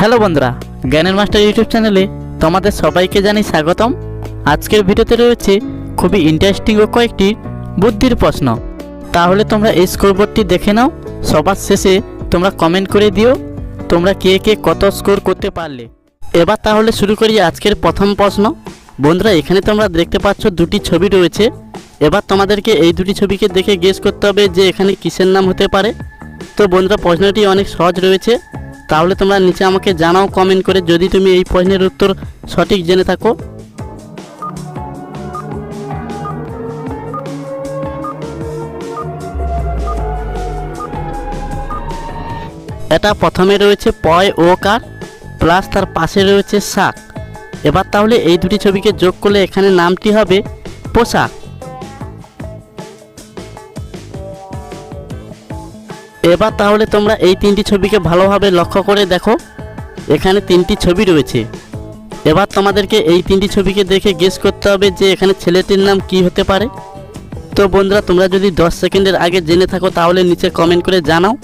Hello বন্ধুরা, জ্ঞানের master YouTube চ্যানেলে তোমাদের সবাইকে জানাই স্বাগতম। আজকের ভিডিওতে রয়েছে খুবই ইন্টারেস্টিং ও কয়েকটি বুদ্ধির প্রশ্ন। তাহলে তোমরা এই স্কোরবোর্ডটি দেখে নাও, সবার শেষে তোমরা কমেন্ট করে দিও, তোমরা কে কে কত স্কোর করতে পারলে। এবার তাহলে শুরু করি আজকের প্রথম প্রশ্ন। বন্ধুরা, এখানে তোমরা দেখতে পাচ্ছ দুটি ছবি রয়েছে। এবার তোমাদেরকে এই দুটি ছবিকে দেখে গেস করতে হবে যে এখানে কিসের নাম হতে পারে। তো বন্ধুরা, প্রশ্নটি অনেক সহজ রয়েছে। তাহলে তোমরা নিচে আমাকে জানাও কমেন্ট করে যদি তুমি এই প্রশ্নের উত্তর সঠিক জেনে থাকো। এটা প্রথমে রয়েছে পয় ও কার প্লাস তার পাশে রয়েছে শাক। এবার তাহলে এই দুটি ছবিকে যোগ করলে এখানে নামটি হবে পোশাক। এবার তাহলে তোমরা এই তিনটি ছবিকে ভালোভাবে লক্ষ্য করে দেখো। এখানে তিনটি ছবি রয়েছে। এবার তোমাদেরকে এই তিনটি ছবিকে দেখে গেস করতে হবে যে এখানে ছেলেটির নাম কি হতে পারে। তো বন্ধুরা, তোমরা যদি দশ সেকেন্ডের আগে জেনে থাকো, তাহলে নিচে কমেন্ট করে জানাও।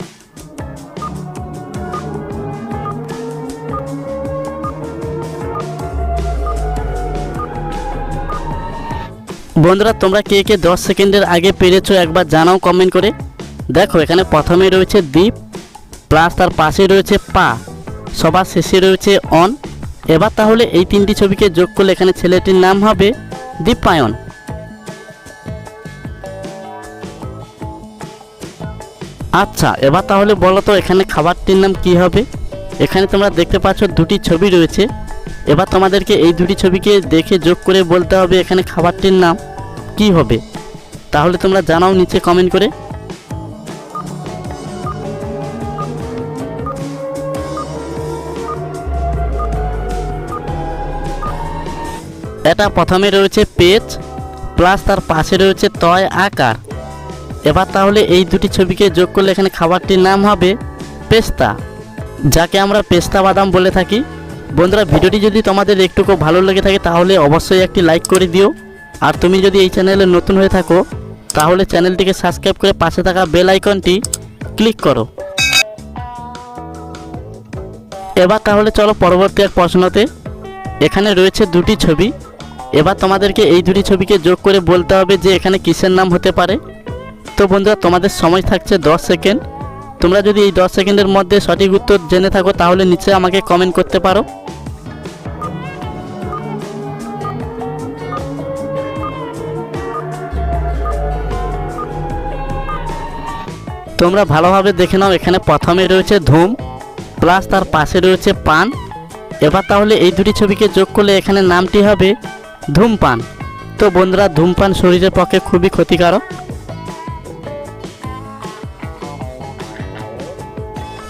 বন্ধুরা, তোমরা কে কে দশ সেকেন্ডের আগে পেরেছ একবার জানাও কমেন্ট করে। দেখো, এখানে প্রথমে রয়েছে দ্বীপ প্লাস তার পাশে রয়েছে পা। সবার শেষে রয়েছে অন। এবার তাহলে এই তিনটি ছবিকে যোগ করলে এখানে ছেলেটির নাম হবে দীপায়ন। আচ্ছা এবার তাহলে বলো তো, এখানে খাবারটির নাম কি হবে? এখানে তোমরা দেখতে পাচ্ছ দুটি ছবি রয়েছে। এবার তোমাদেরকে এই দুটি ছবিকে দেখে যোগ করে বলতে হবে এখানে খাবারটির নাম কি হবে। তাহলে তোমরা জানাও নিচে কমেন্ট করে। এটা প্রথমে রয়েছে পেজ প্লাস তার পাশে রয়েছে তয় আকার। এবার তাহলে এই দুটি ছবিকে যোগ করলে এখানে খাবারটির নাম হবে পেস্তা, যাকে আমরা পেস্তা বাদাম বলে থাকি। বন্ধুরা, ভিডিওটি যদি তোমাদের একটুকু ভালো লেগে থাকে, তাহলে অবশ্যই একটি লাইক করে দিও। আর তুমি যদি এই চ্যানেলে নতুন হয়ে থাকো, তাহলে চ্যানেলটিকে সাবস্ক্রাইব করে পাশে থাকা বেল আইকনটি ক্লিক করো। এবার তাহলে চলো পরবর্তী এক প্রশ্নতে। এখানে রয়েছে দুটি ছবি। এবার তোমাদেরকে এই দুটি ছবিকে যোগ করে বলতে হবে যে এখানে কিসের নাম হতে পারে। তো বন্ধুরা, তোমাদের সময় থাকছে দশ সেকেন্ড। তোমরা যদি এই দশ সেকেন্ডের মধ্যে সঠিক উত্তর জেনে থাকো, তাহলে নিচে আমাকে কমেন্ট করতে পারো। তোমরা ভালোভাবে দেখে নাও, এখানে প্রথমে রয়েছে ধূম প্লাস তার পাশে রয়েছে পান। এবার তাহলে এই দুটি ছবিকে যোগ করলে এখানে নামটি হবে ধূমপান। তো বন্ধুরা, ধূমপান শরীরের পক্ষে খুবই ক্ষতিকারক।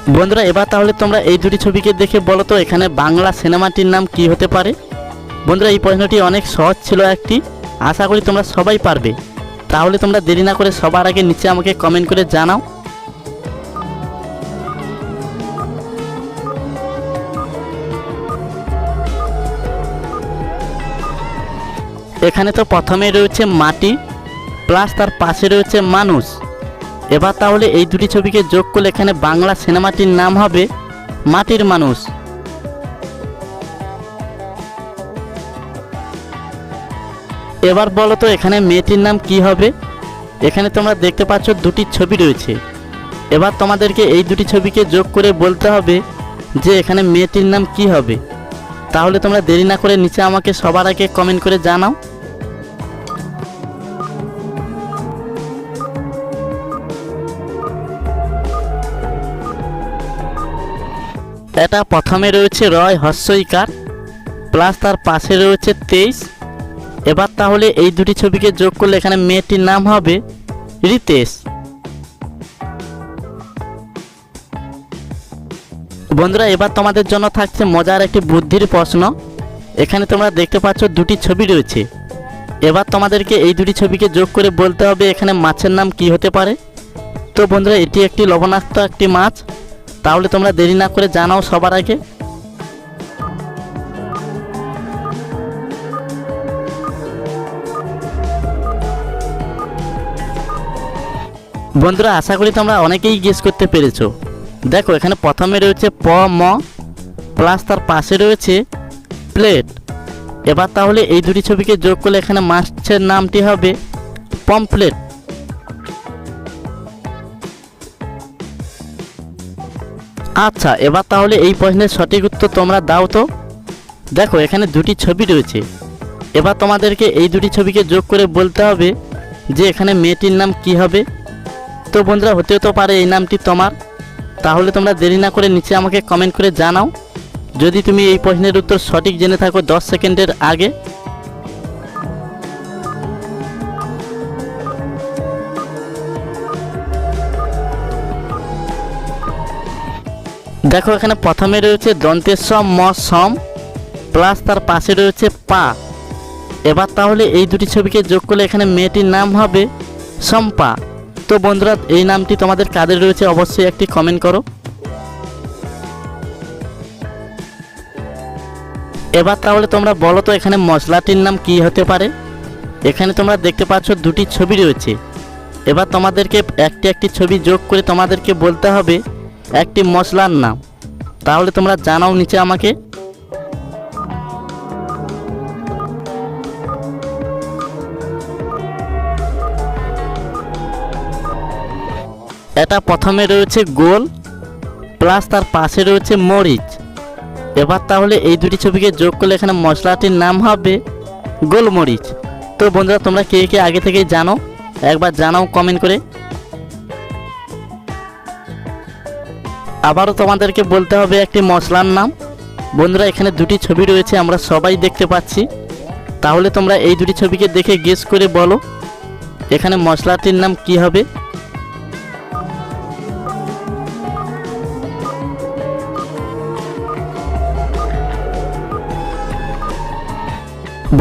বন্ধুরা, এবার তাহলে তোমরা এই দুটি ছবিকে দেখে বলো তো, এখানে বাংলা সিনেমাটির নাম কি হতে পারে? বন্ধুরা, এই প্রশ্নটি অনেক সহজ ছিল একটি। আশা করি তোমরা সবাই পারবে। তাহলে তোমরা দেরি না করে সবার আগে নিচে আমাকে কমেন্ট করে জানাও। এখানে তো প্রথমে রয়েছে মাটি প্লাস তার পাশে রয়েছে মানুষ। এবার তাহলে এই দুটি ছবিকে যোগ করলে এখানে বাংলা সিনেমাটির নাম হবে মাটির মানুষ। এবার বলো তো এখানে মেয়েটির নাম কি হবে? এখানে তোমরা দেখতে পাচ্ছ দুটি ছবি রয়েছে। এবার তোমাদেরকে এই দুটি ছবিকে যোগ করে বলতে হবে যে এখানে মেয়েটির নাম কি হবে। তাহলে তোমরা দেরি না করে নিচে আমাকে সবার আগে কমেন্ট করে জানাও। এটা প্রথমে রয়েছে রয় হস্যইকার প্লাস তার পাশে রয়েছে তেইশ। এবার তাহলে এই দুটি ছবিকে যোগ করলে এখানে মেয়েটির নাম হবে রিতেশ। বন্ধুরা, এবার তোমাদের জন্য থাকছে মজার একটি বুদ্ধির প্রশ্ন। এখানে তোমরা দেখতে পাচ্ছ দুটি ছবি রয়েছে। এবার তোমাদেরকে এই দুটি ছবিকে যোগ করে বলতে হবে এখানে মাছের নাম কি হতে পারে। তো বন্ধুরা, এটি একটি লবণাক্ত একটি মাছ। তাহলে তোমরা দেরি না করে জানাও সবার আগে। বন্ধুরা, আশা করি তোমরা অনেকেই গেস করতে পেরেছ। দেখো, এখানে প্রথমে রয়েছে প, ম প্লাস তার পাশে রয়েছে প্লেট এবার তাহলে এই দুটি ছবিকে যোগ করলে এখানে মাছের নামটি হবে পমপ্লেট আচ্ছা এবার তাহলে এই প্রশ্নের সঠিক উত্তর তোমরা দাও তো। দেখো, এখানে দুটি ছবি রয়েছে। এবার তোমাদেরকে এই দুটি ছবিকে যোগ করে বলতে হবে যে এখানে মেয়েটির নাম কি হবে। তো বন্ধুরা, হতেও তো পারে এই নামটি তোমার। তাহলে তোমরা দেরি না করে নিচে আমাকে কমেন্ট করে জানাও। যদি তুমি এই প্রশ্নের উত্তর সঠিক জেনে থাকো দশ সেকেন্ডের আগে দেখো, এখানে প্রথমে রয়েছে দন্তের সম ম সম প্লাস তার পাশে রয়েছে পা। এবার তাহলে এই দুটি ছবিকে যোগ করলে এখানে মেয়েটির নাম হবে সম্পা তো বন্ধুরা, এই নামটি তোমাদের কাদের রয়েছে অবশ্যই একটি কমেন্ট করো। এবার তাহলে তোমরা বলো তো, এখানে মশলাটির নাম কি হতে পারে? এখানে তোমরা দেখতে পাচ্ছ দুটি ছবি রয়েছে। এবার তোমাদেরকে একটি একটি ছবি যোগ করে তোমাদেরকে বলতে হবে একটি মশলার নাম। তাহলে তোমরা জানাও নিচে আমাকে। এটা প্রথমে রয়েছে গোল, প্লাস তার পাশে রয়েছে মরিচ। এবার তাহলে এই দুটি ছবিকে যোগ করলে এখানে মশলাটির নাম হবে গোলমরিচ। তো বন্ধুরা, তোমরা কে কে আগে থেকেই জানো, একবার জানাও কমেন্ট করে। আবারও তোমাদেরকে বলতে হবে একটি মশলার নাম। বন্ধুরা, এখানে দুটি ছবি রয়েছে, আমরা সবাই দেখতে পাচ্ছি। তাহলে তোমরা এই দুটি ছবিকে দেখে গেস করে বলো, এখানে মশলাটির নাম কি হবে?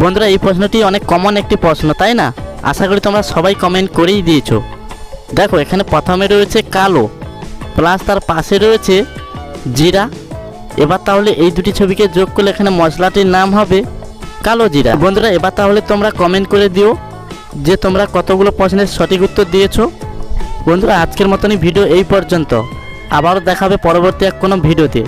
বন্ধুরা, এই প্রশ্নটি অনেক কমন একটি প্রশ্ন, তাই না? আশা করি তোমরা সবাই কমেন্ট করেই দিয়েছ। দেখো, এখানে প্রথমে রয়েছে কালো। প্লাস তার পাশে রয়েছে জিরা। এবার তাহলে এই দুটি ছবিকে যোগ করলে এখানে মশলাটির নাম হবে কালো জিরা। বন্ধুরা, এবার তাহলে তোমরা কমেন্ট করে দিও যে তোমরা কতগুলো প্রশ্নের সঠিক উত্তর দিয়েছ। বন্ধুরা, আজকের মতনই ভিডিও এই পর্যন্ত। আবারও দেখাবে পরবর্তী এক কোনো ভিডিওতে।